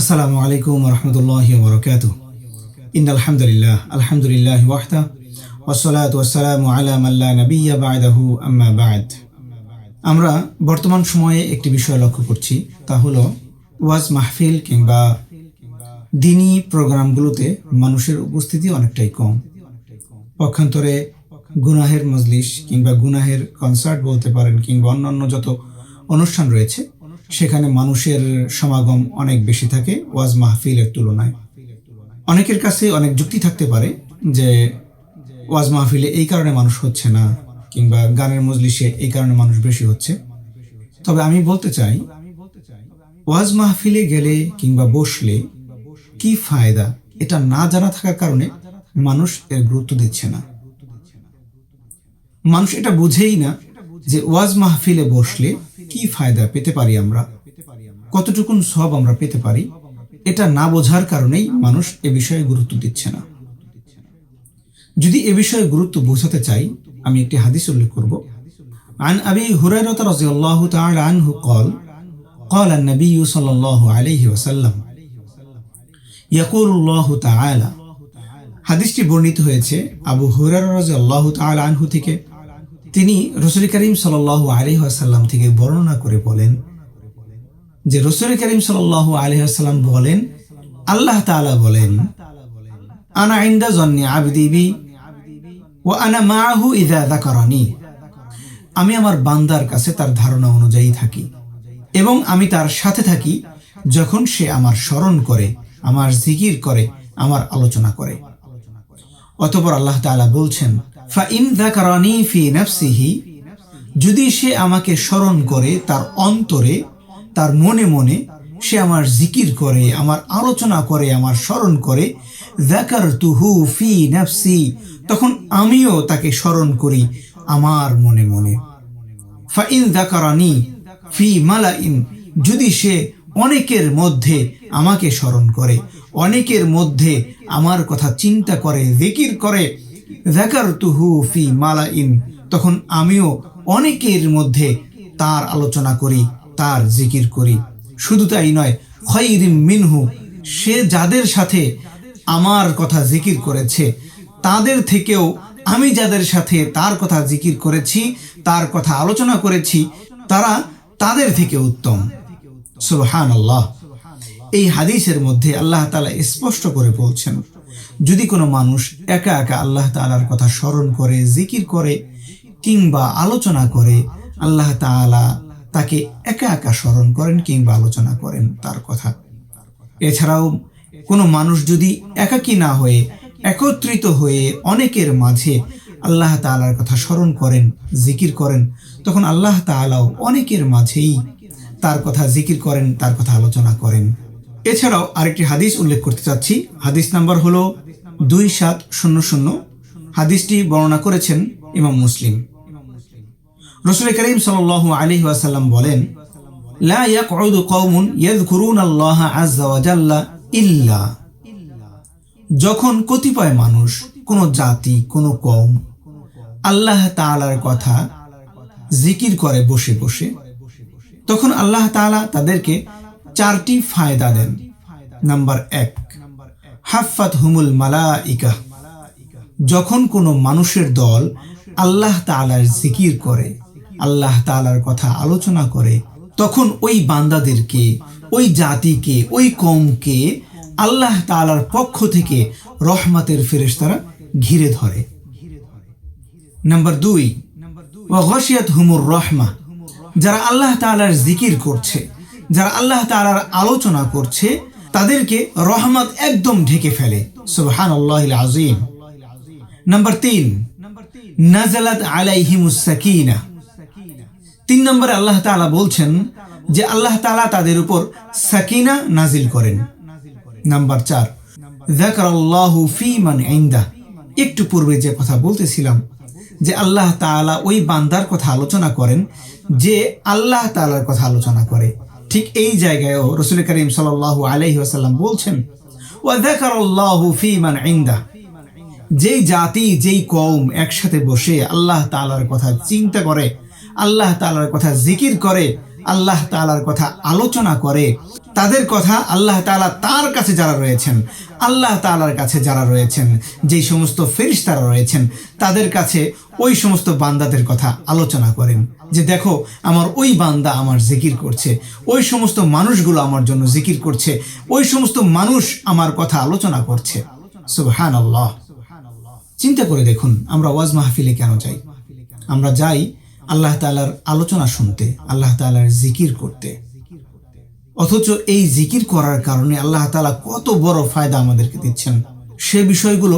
আসসালামু আলাইকুম রহমতুল্লাহ বরকাত ইন আলহামদুলিল্লাহ আলহামদুলিল্লাহ ওয়াহদা ওসলাত ওসালাম আলা মাল্লা নবিয়া বায়দাহু আম্মা বায়দ আমরা বর্তমান সময়ে একটি বিষয় লক্ষ্য করছি, তা হলো ওয়াজ মাহফিল কিংবা দিনী প্রোগ্রামগুলোতে মানুষের উপস্থিতি অনেকটাই কম। পক্ষান্তরে গুনাহের মজলিস কিংবা গুনাহের কনসার্ট বলতে পারেন কিংবা অন্যান্য যত অনুষ্ঠান রয়েছে সেখানে মানুষের সমাগম অনেক বেশি থাকে ওয়াজ মাহফিলের তুলনায়। অনেকের কাছে অনেক যুক্তি থাকতে পারে যে ওয়াজ মাহফিলে এই কারণে মানুষ হচ্ছে না কিংবা গানের মজলিসে এই কারণে মানুষ বেশি হচ্ছে। তবে আমি বলতে চাই, ওয়াজ মাহফিলে গেলে কিংবা বসলে কি ফায়দা এটা না জানা থাকার কারণে মানুষ এর গুরুত্ব দিচ্ছে না। মানুষ এটা বুঝেই না যে ওয়াজ মাহফিলে বসলে কি ফায়দা পেতে পারি আমরা কতটুকুন সব আমরা পেতে পারি এটা না বোঝার কারণেই মানুষ এ বিষয়ে গুরুত্ব দিচ্ছে না যদি এ বিষয়ে গুরুত্ব বোঝাতে চাই আমি একটি হাদিস উল্লেখ করব عن أبي هريرة رضي الله تعالى عنه قال قال النبي صلى الله عليه وسلم يقول الله تعالى হাদিসটি বর্ণিত হয়েছে আবু হুরার রাজি আল্লাহ তাআলা আনহু থেকে তিনি রসুল করিম সাল আলী আসাল্লাম থেকে বর্ণনা করে বলেন যে রসুল করিম সাল আলী আসাল্লাম বলেন, আল্লাহ তাআলা বলেন, আনা ইন্দা জন্নি আবদিবি ও আনা মাহু ইদা দাকারানি আমি আমার বান্দার কাছে তার ধারণা অনুযায়ী থাকি এবং আমি তার সাথে থাকি যখন সে আমার স্মরণ করে, আমার জিকির করে, আমার আলোচনা করে। অতপর আল্লাহ তাআলা বলছেন ফা যদি সে আমাকে স্মরণ করে তার অন্তরে, তার মনে মনে সে আমার জিকির করে, আমার আলোচনা করে, আমার স্মরণ করে দেখার তুহু ফি নাফসি তখন আমিও তাকে স্মরণ করি আমার মনে মনে। ফা ইন দাকারানি ফি মালা ইন যদি সে অনেকের মধ্যে আমাকে স্মরণ করে, অনেকের মধ্যে আমার কথা চিন্তা করে, জিকির করে দেখার তুহু ফি মালা ইন তখন আমিও অনেকের মধ্যে তার আলোচনা করি, তার জিকির করি। শুধু তাই নয় খৈরিম মিনহু, সে যাদের সাথে আমার কথা জিকির করেছে, তাদের থেকেও আমি যাদের সাথে তার কথা জিকির করেছি, তার কথা আলোচনা করেছি, তারা তাদের থেকে উত্তম। সুবহান আল্লাহ এই হাদিসের মধ্যে আল্লাহ তালা স্পষ্ট করে বলছেন যদি কোনো মানুষ একা একা আল্লাহ তালার কথা স্মরণ করে, জিকির করে কিংবা আলোচনা করে, আল্লাহ তালা তাকে একা একা স্মরণ করেন কিংবা আলোচনা করেন তার কথা। এছাড়াও কোনো মানুষ যদি একাকী না হয়ে, একত্রিত হয়ে অনেকের মাঝে আল্লাহ তালার কথা স্মরণ করেন, জিকির করেন, তখন আল্লাহ তালাও অনেকের মাঝেই তার কথা জিকির করেন, তার কথা আলোচনা করেন। এছাড়াও আরেকটি হাদিস উল্লেখ করতে চাচ্ছি। হাদিস নাম্বার হলো দুই সাত শূন্য শূন্য। হাদিসটি বর্ণনা করেছেন ইমাম মুসলিম। রসুল করিম সাল আলী ওয়াসাল্লাম বলেন, লা ইয়াকউদু কওমুন ইয়াযকুরুনা আল্লাহ আযজা ওয়া জাল্লা ইল্লা। যখন কতিপয় মানুষ, কোনো জাতি, কোনো কম আল্লাহ তাআলার কথা জিকির করে বসে বসে, তখন আল্লাহ তাআলা তাদেরকে চারটি ফায়দা দেন। নাম্বার এক হাফাত হুমুল মালাইকা। যখন কোনো মানুষের দল আল্লাহ তালার জিকির করে, আল্লাহ তালার কথা আলোচনা করে, তখন ওই বান্দাদেরকে, ওই জাতিকে, ওই কমকে আল্লাহ তালার পক্ষ থেকে রহমাতের ফেরেশতারা ঘিরে ধরে। নাম্বার দুই ওয়াগশিয়াত হুমুর রহমা। যারা আল্লাহ তালার জিকির করছে, যারা আল্লাহ তালার আলোচনা করছে তাদেরকে রহমত একদম ঢেকে ফেলে। সুবহান আল্লাহ আজিম নাম্বার তিন নাজালাত আলাইহিমুস সাকিনা। তিন নম্বরে আল্লাহ তাআলা বলছেন যে আল্লাহ তাআলা তাদের উপর সাকিনা নাজিল করেন। নাম্বার চার, যাকারাল্লাহু ফি মান ইনদা একটু পূর্বে যে কথা বলতেছিলাম যে আল্লাহ তাআলা ওই বান্দার কথা আলোচনা করেন যে আল্লাহ তাআলার কথা আলোচনা করে। ঠিক এই জায়গায়ও রসুল করিম সাল আলহি আসাল্লাম বলছেন যেই জাতি, যেই কম একসাথে বসে আল্লাহ তালার কথা চিন্তা করে, আল্লাহ তালার কথা জিকির করে আল্লাহ তাআলার কথা আলোচনা করে, তাদের কথা আল্লাহ তাআলা তার কাছে যারা রয়েছেন, আল্লাহ তাআলার কাছে যারা রয়েছেন, যেই সমস্ত ফেরিস তারা রয়েছেন, তাদের কাছে ওই সমস্ত বান্দাদের কথা আলোচনা করেন। যে দেখো, আমার ওই বান্দা আমার জিকির করছে, ওই সমস্ত মানুষগুলো আমার জন্য জিকির করছে, ওই সমস্ত মানুষ আমার কথা আলোচনা করছে। সুবহান আল্লাহ চিন্তা করে দেখুন, আমরা ওয়াজ মাহফিলে কেন যাই? আমরা যাই আল্লাহ তালার আলোচনা শুনতে, আল্লাহ তালার জিকির করতে। অথচ এই জিকির করার কারণে আল্লাহ তালা কত বড় ফায়দা আমাদেরকে দিচ্ছেন। সে বিষয়গুলো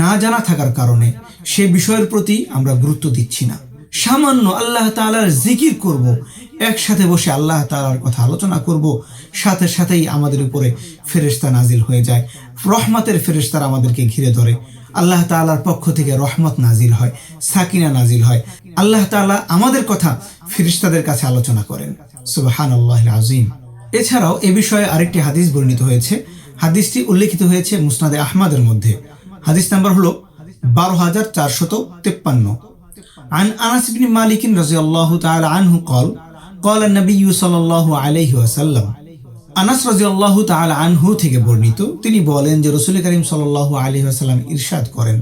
না জানা থাকার কারণে সে বিষয়ের প্রতি আমরা গুরুত্ব দিচ্ছি না। সামান্য আল্লাহ তালার জিকির করব একসাথে বসে আল্লাহ তালার কথা আলোচনা করব সাথে সাথেই আমাদের উপরে ফেরেশতা নাজিল হয়ে যায় রহমতের ফেরেশতারা আমাদেরকে ঘিরে ধরে আল্লাহ তাআলার পক্ষ থেকে রহমত নাজিল হয় সাকিনা নাজিল হয় আল্লাহ তাআলা আমাদের কথা ফেরেশতাদের কাছে আলোচনা করেন সুবহান আল্লাহ আজিম এছাড়াও এ বিষয়ে আরেকটি হাদিস বর্ণিত হয়েছে হাদিসটি উল্লেখিত হয়েছে মুসনাদে আহমাদের মধ্যে হাদিস নাম্বার হলো বারো হাজার চারশত তেপ্পান্ন عن أنس بن مالك رضي الله تعالى عنه قال কল নবী সাল্লাহ আলহি আসাল্লাম আনাস রাজিউল্লাহ তাল আনহু থেকে বর্ণিত, তিনি বলেন যে রসুল করিম সাল্লাহ আলহি আসাল্লাম ইরশাদ করেন,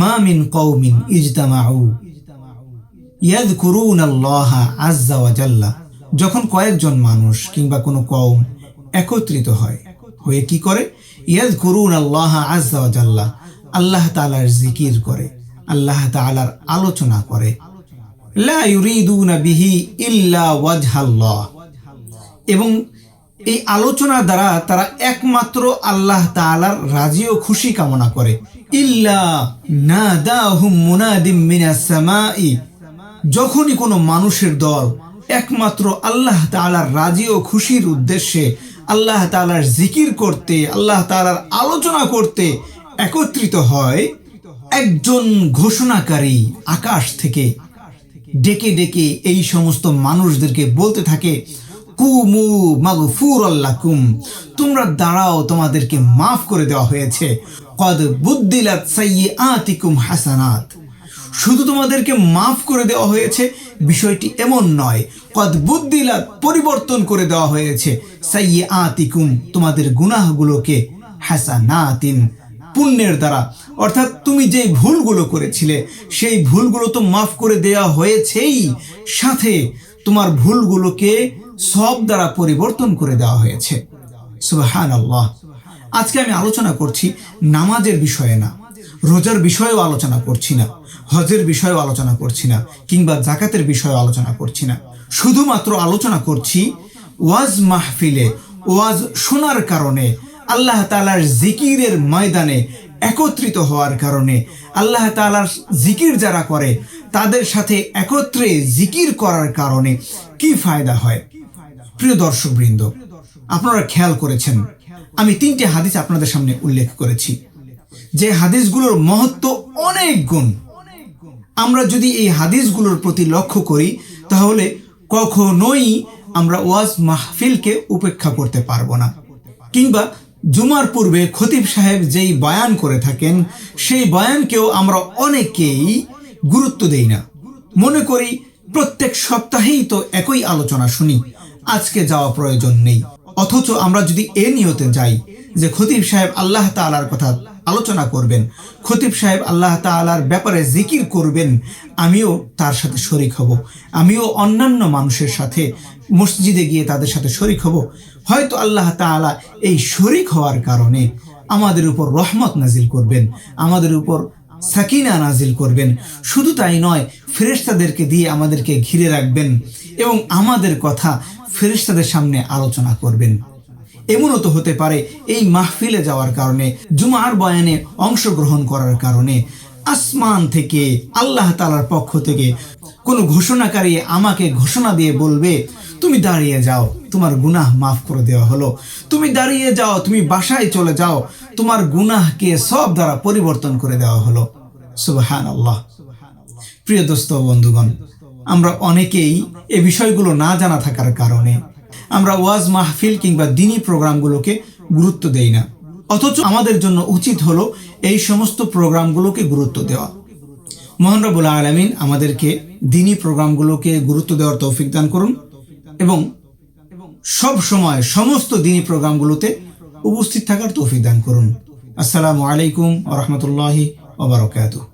মা মিন কৌমিন ইজতামাউ ইয়াদকুরুন আল্লাহ আজ্জা ওয়াজাল্লা যখন কয়েকজন মানুষ কিংবা কোনো কওম একত্রিত হয়, হয়ে কি করে? ইয়াদ করুন আল্লাহ আজ্লা আল্লাহ তালার জিকির করে, আল্লাহ তালার আলোচনা করে লা ইউরিদুনা বিহি ইল্লা ওয়াজহাল্লাহ। এবং এই আলোচনা দ্বারা তারা একমাত্র আল্লাহ তাআলার রাজি ও খুশি কামনা করে। ইল্লা নাদাহুম মুনাদিম মিনাস সামাই। যখনই কোনো মানুষের দল একমাত্র আল্লাহ তাআলার রাজি ও খুশির উদ্দেশ্যে আল্লাহ তাআলার জিকির করতে, আল্লাহ তাআলার আলোচনা করতে একত্রিত হয়, একজন ঘোষণাকারী আকাশ থেকে ডেকে ডেকে এই সমস্ত মানুষদেরকে বলতে থাকে, কুমু মাগফুর আল্লাকুম তোমরা দাঁড়াও, তোমাদেরকে মাফ করে দেওয়া হয়েছে। কদ বুদ্দিলাত সাইয়্যাতিকুম হাসানাত। শুধু তোমাদেরকে মাফ করে দেওয়া হয়েছে, বিষয়টি এমন নয়। কদ বুদ্দিলাত পরিবর্তন করে দেওয়া হয়েছে, সাইয়্যাতিকুম, তোমাদের গুনাহগুলোকে হাসানাতিন। পুণ্যের দ্বারা। অর্থাৎ তুমি যে ভুলগুলো করেছিলে, সেই ভুলগুলো তো মাফ করে দেওয়া হয়েছেই। সাথে তোমার ভুলগুলোকে সব দ্বারা পরিবর্তন করে দেওয়া হয়েছে। সুবাহান আজকে আমি আলোচনা করছি নামাজের বিষয়ে না। রোজার বিষয়েও আলোচনা করছি না। হজের বিষয়েও আলোচনা করছি না। কিংবা জাকাতের বিষয়ে আলোচনা করছি না। শুধুমাত্র আলোচনা করছি ওয়াজ মাহফিলে, ওয়াজ শোনার কারণে আল্লাহ তালার জিকিরের ময়দানে একত্রিত হওয়ার কারণে আল্লাহ তালার জিকির যারা করে, তাদের সাথে একত্রে জিকির করার কারণে কি ফায়দা হয়? প্রিয় দর্শক বৃন্দ আপনারা খেয়াল করেছেন, আমি তিনটে হাদিস আপনাদের সামনে উল্লেখ করেছি। যে হাদিসগুলোর মহত্ব অনেক গুণ। আমরা যদি এই হাদিসগুলোর প্রতি লক্ষ্য করি, তাহলে কখনোই আমরা ওয়াজ মাহফিলকে উপেক্ষা করতে পারব না। কিংবা জুমার পূর্বে খতিব সাহেব যেই বয়ান করে থাকেন, সেই বয়ানকেও আমরা অনেকেই গুরুত্ব দেই না। মনে করি, প্রত্যেক সপ্তাহেই তো একই আলোচনা শুনি, আজকে যাওয়া প্রয়োজন নেই। অথচ আমরা যদি এ নিয়তে যাই যে খতিব সাহেব আল্লাহ তালার কথা আলোচনা করবেন। খতিব সাহেব আল্লাহ তালার ব্যাপারে জিকির করবেন। আমিও তার সাথে শরিক হব। আমিও অন্যান্য মানুষের সাথে মসজিদে গিয়ে তাদের সাথে শরিক হব। হয়তো আল্লাহ তাআলা এই শরিক হওয়ার কারণে আমাদের উপর রহমত নাজিল করবেন, আমাদের উপর সাকিনা নাজিল করবেন। শুধু তাই নয়, ফেরেশতাদেরকে দিয়ে আমাদেরকে ঘিরে রাখবেন এবং আমাদের কথা ফেরেশতাদের সামনে আলোচনা করবেন। এমনও তো হতে পারে এই মাহফিলে যাওয়ার কারণে, জুমার বয়ানে অংশগ্রহণ করার কারণে। আসমান থেকে, আল্লাহ তালার পক্ষ থেকে কোনো ঘোষণাকারী আমাকে ঘোষণা দিয়ে বলবে, তুমি দাঁড়িয়ে যাও, তোমার গুনাহ মাফ করে দেওয়া হলো। তুমি দাঁড়িয়ে যাও, তুমি বাসায় চলে যাও, তোমার গুনাহকে সব দ্বারা পরিবর্তন করে দেওয়া হলো। সুবহান আল্লাহ প্রিয় দোস্ত বন্ধুগণ, আমরা অনেকেই এ বিষয়গুলো না জানা থাকার কারণে আমরা ওয়াজ মাহফিল কিংবা দিনী প্রোগ্রামগুলোকে গুরুত্ব দেই না। অথচ আমাদের জন্য উচিত হলো এই সমস্ত প্রোগ্রামগুলোকে গুরুত্ব দেওয়া। মোহন রবুল্লা আলমিন আমাদেরকে দিনী প্রোগ্রামগুলোকে গুরুত্ব দেওয়ার তৌফিক দান করুন এবং সব সময় সমস্ত দিনী প্রোগ্রামগুলোতে উপস্থিত থাকার তৌফিক দান করুন। আসসালামু আলাইকুম রহমতুল্লাহি ওবরাকাতুহ